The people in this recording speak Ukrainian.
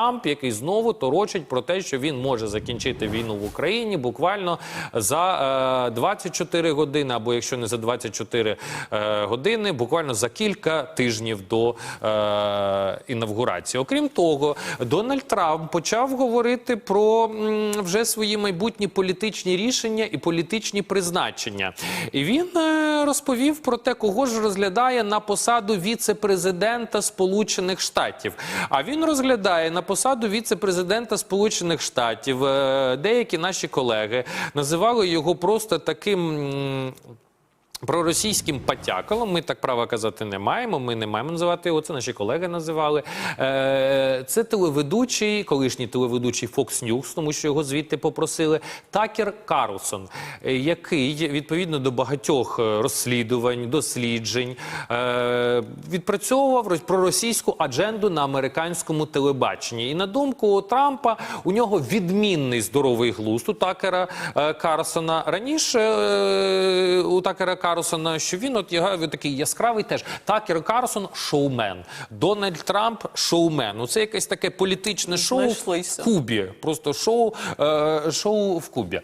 Трамп, який знову торочить про те, що він може закінчити війну в Україні буквально за е, 24 години, або якщо не за 24 е, години, буквально за кілька тижнів до е, інавгурації. Окрім того, Дональд Трамп почав говорити про м, вже свої майбутні політичні рішення і політичні призначення. І він е, розповів про те, кого ж розглядає на посаду віце-президента Сполучених Штатів. А він розглядає на посаду віце-президента Сполучених Штатів. Е, Деякі наші колеги називали його просто таким. Проросійським патякалом ми так права казати не маємо. Ми не маємо називати його. Це наші колеги називали. Е, Це телеведучий, колишній телеведучий Fox News, тому що його звідти попросили. Такер Карлсон, е, який відповідно до багатьох е, розслідувань, досліджень відпрацьовував проросійську адженду на американському телебаченні. І на думку Трампа, у нього відмінний здоровий глузд у Такера Карлсона. Раніше у Такера Карлсона, що він от його такий яскравий теж. Такер Карлсон шоумен. Дональд Трамп шоумен. Ну це якесь таке політичне шоу в Кубі. Просто шоу, е, шоу в Кубі.